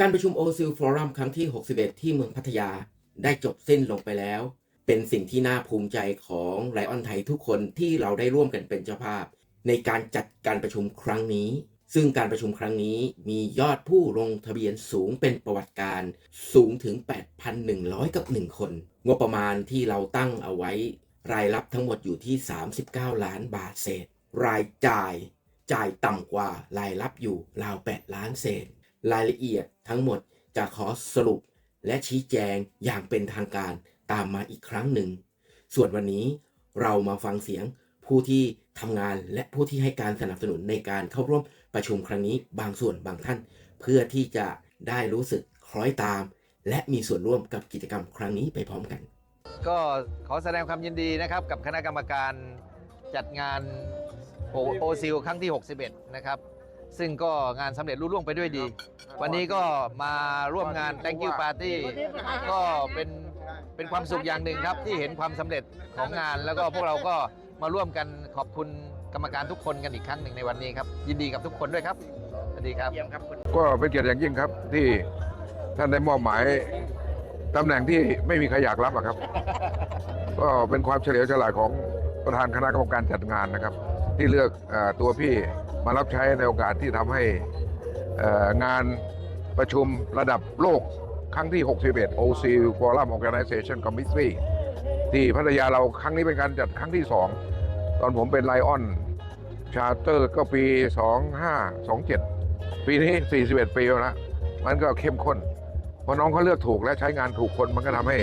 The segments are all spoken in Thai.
การประชุมโอซิลฟอรัมครั้งที่ 61 ที่เมืองพัทยาได้จบสิ้นลงไปแล้ว เป็นสิ่งที่น่าภูมิใจของไลออนไทยทุกคนที่เราได้ร่วมกันเป็นเจ้าภาพ ในการจัดการประชุมครั้งนี้ ซึ่งการประชุมครั้งนี้มียอดผู้ลงทะเบียนสูงเป็นประวัติการสูงถึง 8,100 กับ 1 คน งบประมาณที่เราตั้งเอาไว้ รายรับทั้งหมดอยู่ที่ 39 ล้านบาทเศษ รายจ่ายจ่ายต่ำกว่ารายรับอยู่ราว 8 ล้านเศษ รายละเอียดทั้งหมดจะขอสรุปและชี้แจงอย่างเป็นทางการตามมาอีกครั้งหนึ่ง ส่วนวันนี้เรามาฟังเสียงผู้ที่ทำงานและผู้ที่ให้การสนับสนุนในการเข้าร่วมประชุมครั้งนี้บางส่วนบางท่าน เพื่อที่จะได้รู้สึกคล้อยตาม และมีส่วนร่วมกับกิจกรรมครั้งนี้ไปพร้อมกัน ก็ขอแสดงความยินดีนะครับ กับคณะกรรมการจัดงานโอซิลครั้งที่ 61 นะครับ ซึ่งก็งานสำเร็จรุ่ล่วงไปด้วยดี วันนี้ก็มาร่วมงาน Thank you Party ก็เป็นเป็นความสุขอย่างหนึ่งครับ ที่เห็นความสำเร็จของงาน แล้วก็พวกเราก็มาร่วมกันขอบคุณกรรมการทุกคนกันอีกครั้งหนึ่งในวันนี้ครับ ยินดีกับทุกคนด้วยครับสวัสดีครับ ก็เป็นเกียรติอย่างยิ่งครับที่ท่านได้มอบหมายตำแหน่งที่ไม่มีใครอยากรับอะครับ ก็เป็นความเฉลียวฉลาดของประธานคณะกรรมการจัดงานนะครับ ที่เลือกเออตัวพี่ มารับใช้ในโอกาสที่ทำให้งานประชุมระดับโลกครั้งที่ 61 OC Forum Organization Committee ที่พัทยาเราครั้งนี้เป็นการจัดครั้งที่ 2 ตอนผมเป็นไลออนชาร์เตอร์ก็ปี 2527 ปีนี้ 41 ปีแล้วนะมันก็เข้มข้น เพราะน้องเขาเลือกถูกและใช้งานถูกคนมันก็ทำให้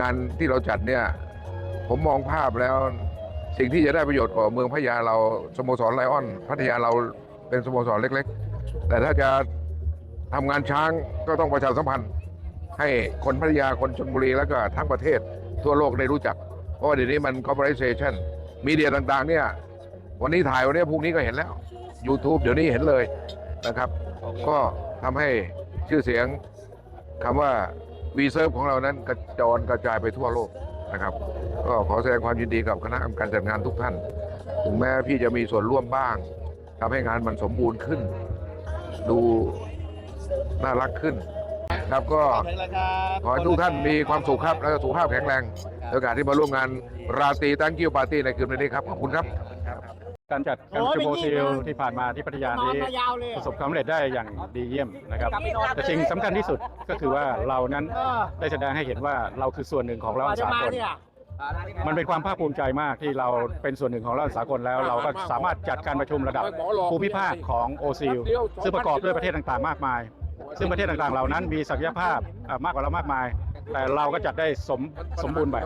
งานที่เราจัดเนี่ย ผมมองภาพแล้ว สิ่งที่จะได้ประโยชน์กับเมืองพัทยาเราสโมสรไลออนพัทยาเราเป็นสโมสรเล็ก ๆ แต่ถ้าจะทำงานช้างก็ต้องประชาสัมพันธ์ ให้คนพัทยาคนชนบุรีแล้วก็ทั้งประเทศทั่วโลกได้รู้จัก เพราะว่าเดี๋ยวนี้มัน corporation มีเดียต่างๆ เนี่ยวันนี้ถ่ายวันนี้พรุ่งนี้ก็เห็นแล้ว YouTube เดี๋ยวนี้เห็นเลยนะครับ ก็ทำให้ชื่อเสียงคำว่าวีเซิร์ฟของเรานั้นกระจรกระจายไปทั่วโลก นะครับ ก็ขอแสดงความยินดีกับคณะกรรมการจัดงานทุกท่าน ถึงแม้พี่จะมีส่วนร่วมบ้างทำให้งานมันสมบูรณ์ขึ้น ดูน่ารักขึ้น ครับก็ขอให้ทุกท่านมีความสุขครับและสุขภาพแข็งแรง โอกาสที่มาร่วมงานราตรีตั้งกิ้วปาร์ตี้ในคืนวันนี้ครับ ขอบคุณครับ การจัดการประชุมโอซิลที่ผ่านมาที่พัทยานี้ประสบความสำเร็จได้อย่างดีเยี่ยมนะครับแต่สิ่งสำคัญที่สุดก็คือว่าเรานั้นได้แสดงให้เห็นว่าเราคือส่วนหนึ่งของเราสากลมันเป็นความภาคภูมิใจมากที่เราเป็นส่วนหนึ่งของเราสากลแล้ว เราก็สามารถจัดการประชุมระดับภูมิภาคของโอซิลซึ่งประกอบด้วยประเทศต่างๆ มากมาย ซึ่งประเทศต่างๆ เหล่านั้นมีศักยภาพอ่ามากกว่าเรามากมาย แต่เราก็จัดได้สมสมบูรณ์แบบ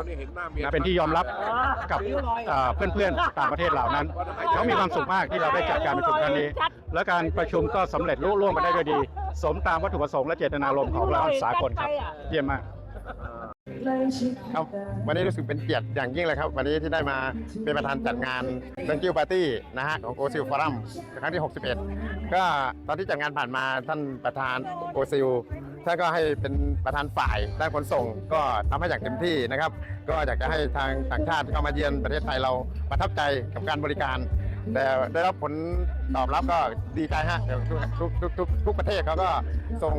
นะเป็นที่ยอมรับกับอ่าเพื่อนๆต่างประเทศเหล่านั้น เขามีความสุขมากที่เราได้จัดการประชุมครั้งนี้ และการประชุมก็สำเร็จลุล่วงไปได้ด้วยดี สมตามวัตถุประสงค์และเจตนารมณ์ของเราสากลครับเยี่ยมมากครับวันนี้รู้สึกเป็นเกียรติอย่างยิ่งเลยครับ วันนี้ที่ได้มาเป็นประธานจัดงาน Thank you Party นะฮะของโอซิลฟอรัมครั้งที่ 61 ก็ตอนที่จัดงานผ่านมาท่านประธานโอซิล ท่านก็ให้เป็นประธานฝ่ายด้านขนส่ง ก็ทำให้อย่างเต็มที่นะครับ ก็อยากจะให้ทางต่างชาติเข้ามาเยือนประเทศไทยเราประทับใจกับการบริการ แต่ได้รับผลตอบรับก็ดีใจฮะทุกทุกทุกทุกประเทศเขาก็ส่ง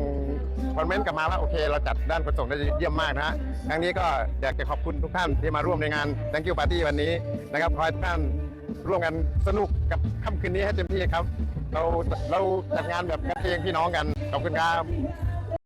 คอมเมนต์กลับมาว่าโอเค เราจัดด้านขนส่งได้เยี่ยมมากนะฮะครั้งนี้ก็อยากจะขอบคุณทุกท่านที่มาร่วมในงาน Thank you Party วันนี้นะครับขอให้ทุกท่านร่วมกันสนุกกับค่ำคืนนี้ให้เต็มที่ครับ เราเราจัดงานแบบกันเองพี่น้องกัน ขอบคุณครับ